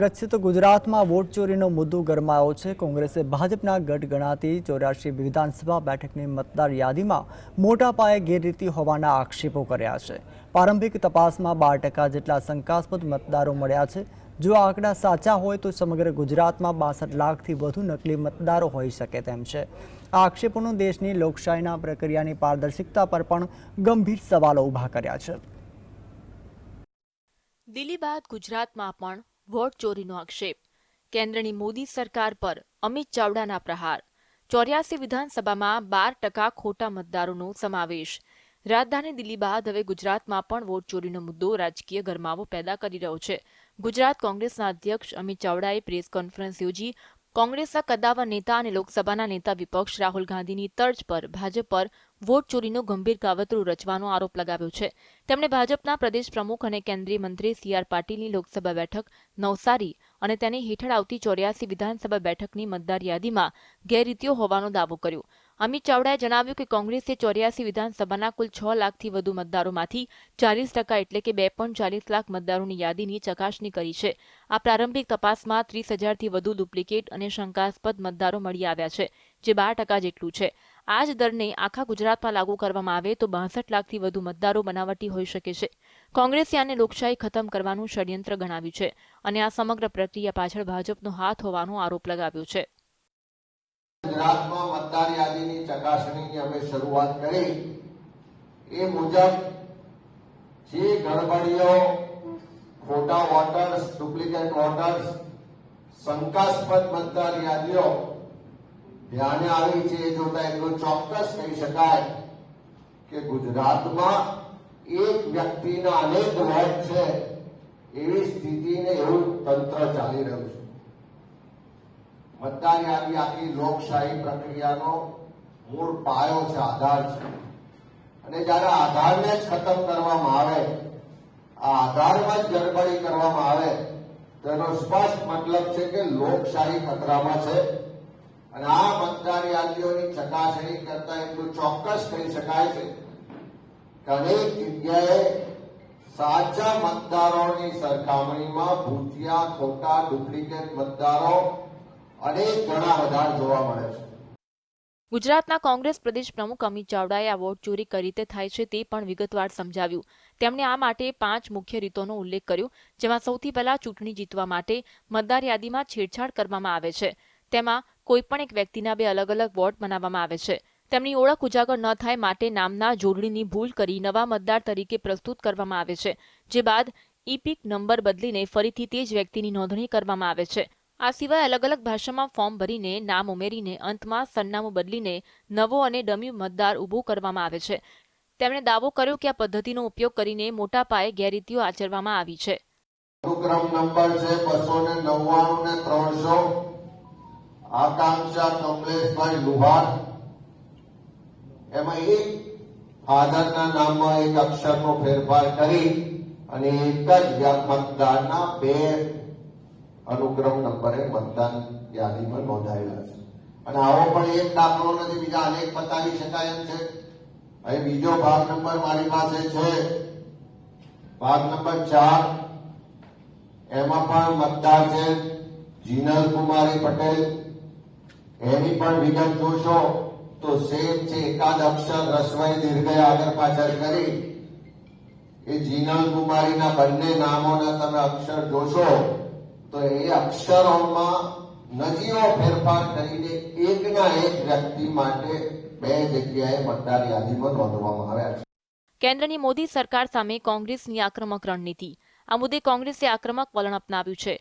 સ્વાગત ગુજરાતમાં વોટ ચોરીનો મુદ્દો ગરમાયો છે. કોંગ્રેસે ભાજપના ગઢ ગણાતી ચોર્યાસી વિધાનસભા બેઠકની મતદાર યાદીમાં મોટા પાયે ગેરરીતિ હોવાના આક્ષેપો કર્યા છે. પ્રારંભિક તપાસમાં બાર ટકા જેટલા શંકાસ્પદ મતદારો મળ્યા છે. જો આંકડા સાચા હોય તો સમગ્ર ગુજરાતમાં બાસઠ લાખથી વધુ નકલી મતદારો હોઈ શકે તેમ છે. આ આક્ષેપોનો દેશની લોકશાહીના પ્રક્રિયાની પારદર્શિકતા પર પણ ગંભીર સવાલો ઊભા કર્યા છે. દિલ્હી બાદ ગુજરાતમાં પણ વોટ ચોરીનો આક્ષેપ. કેન્દ્રની મોદી સરકાર પર અમિત ચાવડાના પ્રહાર. ચોર્યાસી વિધાનસભામાં બાર ટકા ખોટા મતદારોનો સમાવેશ. રાજધાની દિલ્હી બાદ હવે ગુજરાતમાં પણ વોટ ચોરીનો મુદ્દો રાજકીય ગરમાવો પેદા કરી રહ્યો છે. ગુજરાત કોંગ્રેસના અધ્યક્ષ અમિત ચાવડાએ પ્રેસ કોન્ફરન્સ યોજી કોંગ્રેસના કદાવર નેતા અને લોકસભાના નેતા વિપક્ષ રાહુલ ગાંધીની તર્જ પર ભાજપ પર વોટ ચોરીનો ગંભીર કાવતરું રચવાનો આરોપ લગાવ્યો છે. તેમણે ભાજપના પ્રદેશ પ્રમુખ અને કેન્દ્રીય મંત્રી સી આર પાટીલની લોકસભા બેઠક, નવસારી અને તેની હેઠળ આવતી ચોર્યાસી વિધાનસભા બેઠકની મતદાર યાદીમાં ગેરરીતિઓ હોવાનો દાવો કર્યો. અમિત ચાવડાએ જણાવ્યું કે કોંગ્રેસે ચોર્યાસી વિધાનસભાના કુલ છ લાખથી વધુ મતદારોમાંથી ચાલીસ ટકા એટલે કે બે પોઈન્ટ ચાલીસ લાખ મતદારોની યાદીની ચકાસણી કરી છે. આ પ્રારંભિક તપાસમાં ત્રીસ હજારથી વધુ ડુપ્લિકેટ અને શંકાસ્પદ મતદારો મળી આવ્યા છે, જે બાર ટકા જેટલું છે. આ જ દરને આખા ગુજરાતમાં લાગુ કરવામાં આવે તો બાસઠ લાખથી વધુ મતદારો બનાવટી હોઈ શકે છે. કોંગ્રેસે આને લોકશાહી ખતમ કરવાનું ષડયંત્ર ગણાવ્યું છે અને આ સમગ્ર પ્રક્રિયા પાછળ ભાજપનો હાથ હોવાનો આરોપ લગાવ્યો છે. ગુજરાતમાં મતદાર યાદીની ચકાસણીની અમે શરૂઆત કરી. એ મુજબ જે ગડબડીઓ ખોટા વોટર્સ ડુપ્લિકેટ વોટર્સ શંકાસ્પદ મતદાર યાદીઓ ધ્યાને આવી છે એ જોતા એટલું ચોક્કસ કહી શકાય કે ગુજરાતમાં એક વ્યક્તિના અનેક વોટ છે એવી સ્થિતિને એવું તંત્ર ચાલી રહ્યું છે. મતદાર યાદી આખી લોકશાહી પ્રક્રિયાનો મૂળ પાયો છે, આધાર છે. અને જ્યારે આધારને જ ખતમ કરવામાં આવે, આ આધારમાં જ ગડબડી કરવામાં આવે તેનો સ્પષ્ટ મતલબ છે કે લોકશાહી ખતરામાં છે. અને આ મતદાર યાદીઓની ચકાસણી કરતા એટલું ચોક્કસ કહી શકાય છે કે અનેક જગ્યાએ સાચા મતદારોની સરખામણીમાં ભૂતિયા ખોટા, ડુપ્લિકેટ મતદારો અનેક ગણા વધારે જોવા મળે છે. ગુજરાતના કોંગ્રેસ પ્રદેશ પ્રમુખ અમિત ચાવડાએ આ વોટ ચોરી કઈ રીતે થાય છે તે પણ વિગતવાર સમજાવ્યું. તેમણે આ માટે પાંચ મુખ્ય રીતોનો ઉલ્લેખ કર્યો, જેમાં સૌથી પહેલા ચૂંટણી જીતવા માટે મતદાર યાદીમાં છેડછાડ કરવામાં આવે છે. તેમાં કોઈપણ એક વ્યક્તિના બે અલગ અલગ વોટ બનાવવામાં આવે છે. તેમની ઓળખ ઉજાગર ન થાય માટે નામના જોડણીની ભૂલ કરી નવા મતદાર તરીકે પ્રસ્તુત કરવામાં આવે છે, જે બાદ ઈપીક નંબર બદલીને ફરીથી તે જ વ્યક્તિની નોંધણી કરવામાં આવે છે. આ સિવાય અલગ અલગ ભાષામાં ફોર્મ ભરીને, નામ ઉમેરીને, અંતમાં સરનામું બદલીને નવો અને ડમી મતદાર ઊભો કરવામાં આવે છે. તેમણે દાવો કર્યો કે આ પદ્ધતિનો ઉપયોગ કરીને મોટા પાયે ગેરરીતિઓ આચરવામાં આવી છે. અનુક્રમ નંબર છે બસો ને નવ્વાણું ને ત્રણસો. આકાંક્ષા કમલેશભાઈ લુહાર. એમાં એક ફાધરના નામમાં એક અક્ષરનો ફેરફાર કરી અને એક જ મતદારના બે અનુક્રમ નંબરે મતદાન યાદીમાં નોંધાયેલા છે. અને આવો પણ એક દાખલો નથી, બીજા અનેક બતાવી શકાય એમ છે. અહીં બીજો ભાગ નંબર મારી પાસે છે. ભાગ નંબર ચાર. એમાં પણ મતદાર છે જીનલ કુમારી પટેલ. એની પણ વિગત જોશો તો સેમ છે, એકાદ અક્ષર રસવાઈ દીર્ઘય આગળ પાછળ કરી. એ જીનલ કુમારીના બંને નામોના તમે અક્ષર જોશો તો એ અક્ષરોમાં નજીવો ફેરફાર કરીને એકના એક વ્યક્તિ માટે બે જગ્યાએ મતદાર યાદીમાં નોંધવામાં આવ્યા છે. કેન્દ્રની મોદી સરકાર સામે કોંગ્રેસની આક્રમક રણનીતિ. આ મુદ્દે કોંગ્રેસે આક્રમક વલણ અપનાવ્યું છે.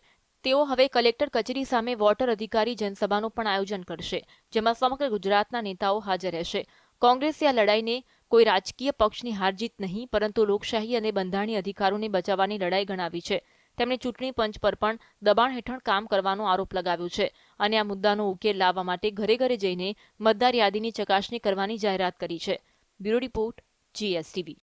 તેઓ હવે કલેક્ટર કચેરી સામે વોટર અધિકારી જનસભાનું પણ આયોજન કરશે, જેમાં સમગ્ર ગુજરાતના નેતાઓ હાજર રહેશે. કોંગ્રેસે આ લડાઈને કોઈ રાજકીય પક્ષની હારજીત નહીં, પરંતુ લોકશાહી અને બંધારણીય અધિકારોને બચાવવાની લડાઈ ગણાવી છે. તેમણે ચૂંટણી પંચ પર પણ દબાણ હેઠળ કામ કરવાનો આરોપ લગાવ્યો છે. અને આ મુદ્દાનો ઉકેલ લાવવા માટે ઘરે ઘરે જઈને મતદાર યાદીની ચકાસણી કરવાની જાહેરાત કરી છે. Bureau report, GSTV.